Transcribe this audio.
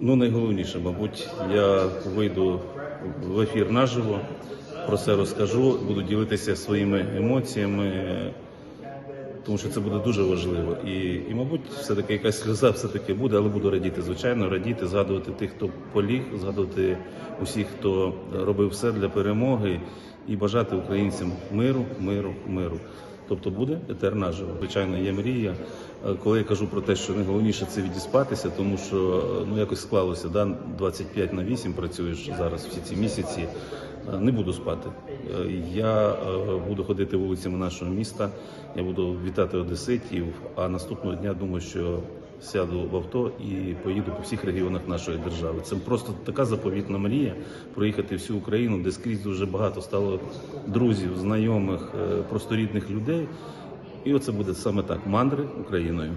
Ну, найголовніше, мабуть, я вийду в ефір наживо, про це розкажу, буду ділитися своїми емоціями, тому що це буде дуже важливо. І, і мабуть, все-таки якась сльоза все-таки буде, але буду радіти, звичайно, радіти, згадувати тих, хто поліг, згадувати усіх, хто робив все для перемоги, і бажати українцям миру, миру, миру. Тобто буде етер наживо. Звичайно, є мрія. Е, Коли я кажу про те, що найголовніше це відіспатися, тому що е, ну якось склалося, да, 25 на 8 працюєш зараз всі ці місяці. Е, Не буду спати. Я буду ходити вулицями нашого міста. Я буду вітати одеситів. А наступного дня думаю, що сяду в авто і поїду по всіх регіонах нашої держави. Це просто така заповітна мрія проїхати всю Україну, де скрізь дуже багато стало друзів, знайомих, просторідних просто рідних людей. І оце буде саме так мандри Україною.